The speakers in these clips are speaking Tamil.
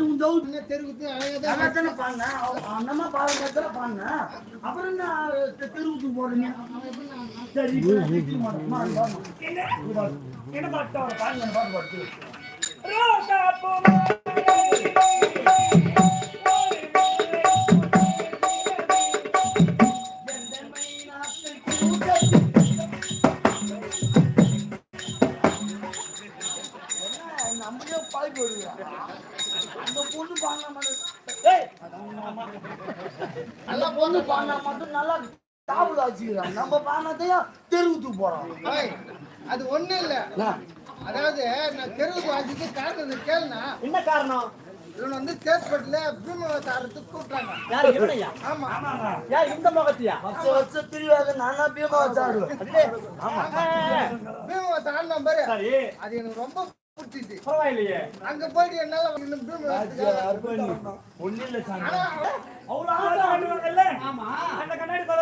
உன் என்ன தெருவுக்கு அழகா நல்லா தானே அவ- அண்ணமா தானே பாடினேன் அப்புறம் என்ன தெருவுக்கு போறீங்க? சரி. என்ன? பாட்டு? பாருங்க பாட்டு பாட்டு நல்ல பொண்ணு பாடினா மட்டும் நல்லா காவல் வச்சுக்கிறான். நம்ம பாடினதையும் தெருவுக்கு போறோம். அது ஒண்ணும் இல்ல. அதாவது நான் தெருவுக்கு வாசிக்கு காரணம் கேளுனா என்ன காரணம்? இவன் வந்து தேஸ்பட்டில பீமவதாரத்துக்கு கூப்பிட்டாங்க. யார் இவனையா? ஆமா. யார் இந்த முகத்தியா? வருஷம் வருஷம் திருவிழாக்கு நானா பீமா வச்சாடுவேன் பீமவதாரம் நம்பரு சரி. அது எனக்கு ரொம்ப பரவாயில்லையே. அங்க போயிட்டு என்னால இல்ல சாமி. அவ்வளவு ஆடுவாங்கல்ல? ஆமா.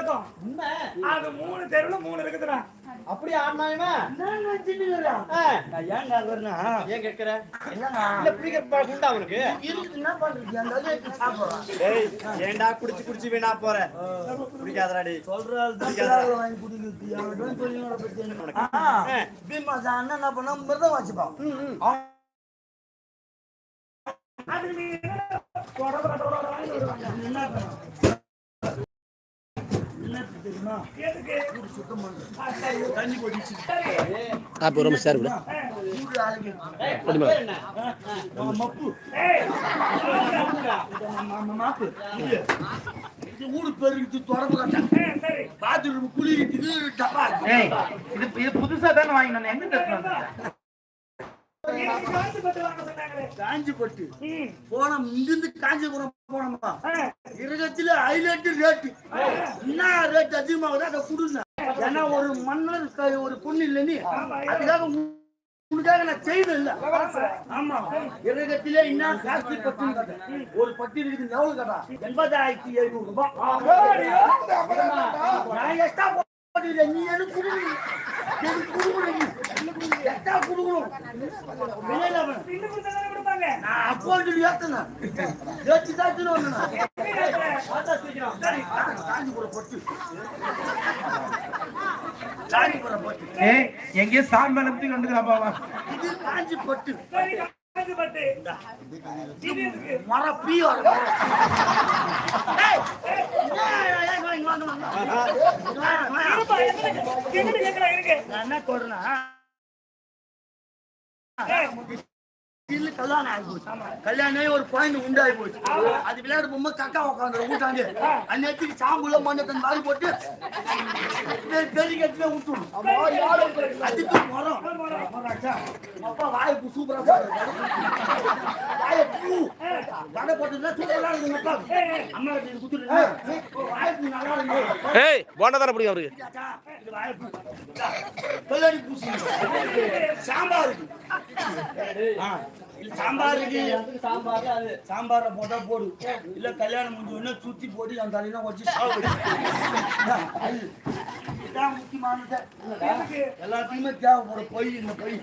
அந்த கண்ணாடி பதக்கம். உண்மை அது மூணு தெருவுல மூணு இருக்குதுடா. அப்படி ஆடினா இவன்? நான் நினைச்சுன்னுக்கிறேன். ஆ, நான் ஏன்டா வரேன்னா, ஏன் என்னண்ணா, இல்ல பழக்கம் உண்டா அவனுக்கு ஏன்டா குடிச்சு குடிச்சு வீணா போற? குடிக்காதடா டேய் சொல்ற ஆள் தான் திராவிட வாங்கி குடிக்கிறது. அவன்கிட்ட சொல்லி அவனை பத்தி என்ன? ஆ, பீமா சார் அண்ணன் என்ன பண்ணா, மிருதம் வாசிப்பான். அவன் அது நீ என்ன தொட தொட தொட தொடன்னு வருவாங்க. என்ன பண்ணான்? என்ன தெரியுமா? எதுக்கு? சுத்தம் பண்றது. தண்ணி கொதிச்சு. அப்போ ரொம்ப சார் விட சூடு ஆளுக்கு. அது பேர் என்ன அவன் மப்பு. ஏய், இது நம்ம- நம்ம மாப்பு. இது. இது ஊடு பெருகிட்டு தொடர்பு சரி. பாத்ரூம் புதுசா தானே வாங்கினோம் எங்க ம். போனோம் இங்கிருந்து காஞ்சிபுரம் போனோமா இருகத்துல ஹைலைட் ரேட்டு என்ன ரேட் அதிகமாகுதோ அதை கொடுங்க ஏன்னா ஒரு மன்னர் ஒரு பொண்ணு இல்லை நீ அதுக்காக உனக்காக நான் செய்யணும் இல்ல ஆமா இருகத்திலே என்ன பத்து கட்டேன் ஒரு பத்து இருக்குது எவ்வளவு எண்பதாயிரத்தி எழுநூறு ரூபாய் நான் எக்ஸ்ட்ரா போட்டுக்கிறேன் நீ எனக்கு கொடுக்கணும் எனக்கு கொடுக்கணும் நீ எக்ஸ்ட்ரா கொடுக்கணும் வெளியில வேணும். இன்னும் கொடுத்தா தானே கொடுப்பாங்க. நான் அக்கௌண்ட்டில் ஏத்தணும் ஏற்றி தான் எடுத்துன்னு வரணும் நான். சரி, காஞ்சிபுரம் பட்டு காஞ்சிபுரம் பட்டு ஏய் எங்கேயோ சாமி வளர்த்து கொண்டுக்கிறாப்பா இது காஞ்சி பட்டு என்ன சொல்றேன்னா கல்யாணம் ஆகி போச்சு கல்யாணம் ஒரு குழந்தை உண்டாகி போச்சு அது விளையாடு போகும்போது கக்கா உட்காந்து ஊட்டாங்க அந்நேரத்துக்கு சாம்புல மண்ணை தன் வாரி போட்டு பெரிய கட்டில விட்டுணும் அதுக்கு மரம்? அப்பா வாய்ப்பு சூப்பரா சாப்பிடுறாரு. வாயை பூ. வடை போட்டுருந்தா சூப்பரா இருக்கு. அம்மா கிட்ட இது குடுத்துட்டு வாய்ப்பு நல்லா இருக்கு. ஏய் போண்டா தானே பிடிக்கும் அவருக்கு. கல்லடி பூசி சாம்பார் இருக்கு. இல்ல சாம்பார் அது. சாம்பாரை போட்டா போடு. இல்ல கல்யாணம் முடிஞ்ச உடனே சுத்தி போட்டு அந்த தலையில வச்சு அது. இதுதான் முக்கியமானது? எல்லாத்துக்குமே தேவைப்படும். பொய் இந்த பொய்.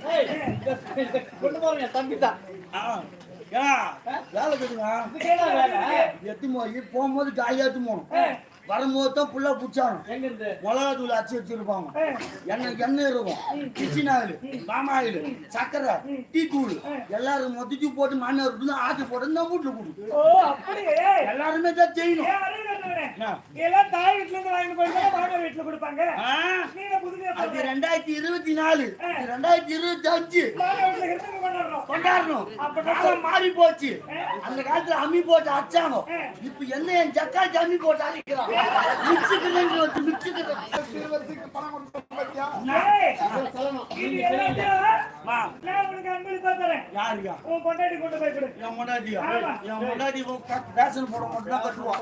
கொண்டு போறேன் என் தம்பி தான்? வேலை கட்டுங்க எத்து போய் போகும்போது காயா எடுத்து போகணும். வரும்போது தான் புல்லா இருந்து? மிளகா தூள் அச்சு வச்சிருப்பாங்க எண்ணெய் எண்ணெய் இருக்கும். கிச்சன் ஆயில் பாம் ஆயில் சக்கரை டீ தூள். எல்லாரும் மொத்தத்தையும் போட்டு மண்ணை ஆட்டி போட்டு தான் வீட்டுல அப்படியே. எல்லாருமே தான் செய்யணும். எல்லாம் தாய் வீட்டுல இருந்து வாங்கிட்டு போயிருந்தா மாமா வீட்டுல கொடுப்பாங்க. அது? ரெண்டாயிரத்தி இருபத்தி நாலு. ரெண்டாயிரத்தி இருபத்தி அஞ்சு. கொண்டாடணும். காலம் மாறி போச்சு. அந்த காலத்துல அம்மி போட்டு அடிச்சாங்க இப்ப என்ன என் ஜக்காச்சி அம்மி போட்டு அடிக்கிறான் வா நான் உனக்கு அன்பளிப்பா தரேன். யாருக்கா உன் பொண்டாட்டி கொண்டு போய் கொடு. என் போட மட்டும் தான் கட்டுவான்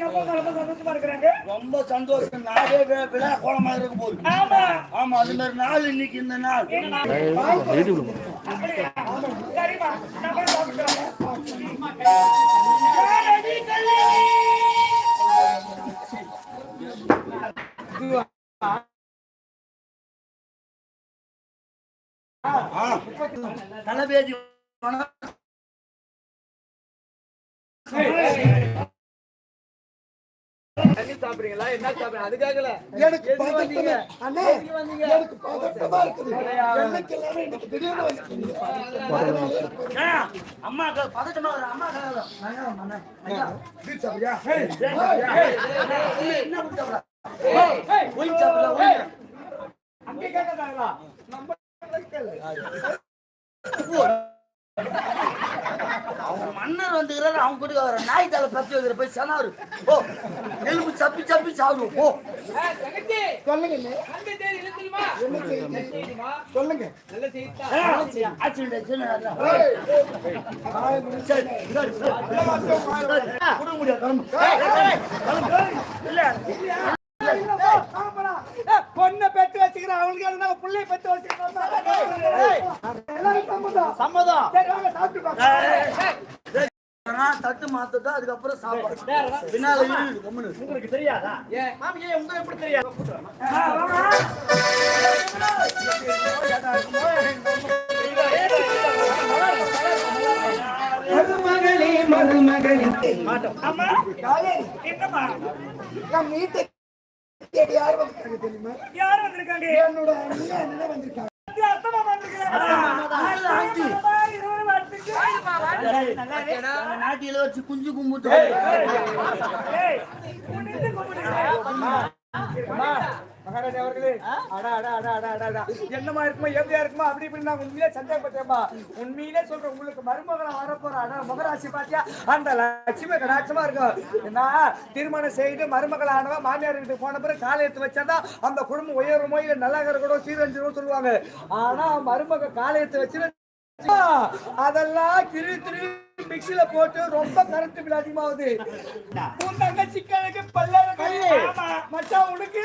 ரொம்ப சந்தோஷமா இருக்கிறாங்க ரொம்ப சந்தோஷம் நாளே விழா கோலமா இருக்க போகுது ஆமா ஆமா அது மாதிரி நாள் இன்னைக்கு இந்த நாள் தலைபேதி வணக்கம். எனக்கு பதட்டமே அண்ணே எனக்கு பதட்டமா இருக்குது. திடீர்னு அம்மா க- பதட்டமா வர அம்மா சாப்பிடுறியா? என்ன ஒயின். அங்கே கேட்கறாங்களா நம்ம அவங்க மன்னர் வந்துக்கிறாரு அவங்க கூட வர நாய் தலை பத்தி வைக்கிற போய் சனாரு ஓ எலும்பு சப்பி சப்பி சாப்பிடுவோம் போ சொல்லுங்க? சொல்லுங்க ஆக்சிடென்ட் முடியாது, பொண்ணை பெற்று வச்சுக்கிறேன் அவங்களுக்கு எதுனா பிள்ளை பெற்று வச்சுக்கிறோம் சம்மதம் சம்மதம் சரி வாங்க சாப்பிட்டு தட்டு மாத்தட்டும் அதுக்கப்புறம் சாப்பாடு பின்னால உங்களுக்கு தெரியாதா மருமகளே மருமகளே அம்மா என்னம்மா வீட்டை தேடி யார் வந்திருக்காங்க தெரியுமா? யார் வந்திருக்காங்க? என்னோட அண்ணன் அண்ணன் வந்திருக்காங்க? இது அர்த்தமா ஆளு ஆண்டி. வந்திருக்காங்க அந்த நாட்டில வச்சு குஞ்சு கும்பிட்டு மகாராஜா அவர்களே. அடா அடா அடா அடா அடா அடா. என்னமா இருக்குமா? எப்படியா இருக்குமா? அப்படி இப்படி நான் உண்மையிலே சந்தேகப்பட்டேன்பா உண்மையிலே சொல்றேன் உங்களுக்கு மருமகளா வரப்போற? அடா மகராசி பாத்தியா? அந்த லட்சுமி கடாட்சமா இருக்கும். என்ன திருமணம் செய்து மருமகள் மாமியார் வீட்டுக்கு போன பிறகு காலை எடுத்து வச்சாதான் அந்த குடும்பம் உயருமோ இல்ல நல்லா கூட சீரஞ்சிரும் சொல்லுவாங்க. ஆனா மருமக காலை எடுத்து வச்சு அதெல்லாம் திரு திரு மிக்சில போட்டு ரொம்ப கரண்ட் பில் அதிகமாகுது உன் தங்கச்சி கிழக்கு பல்ல? ஆமா. மச்சான் உனக்கு?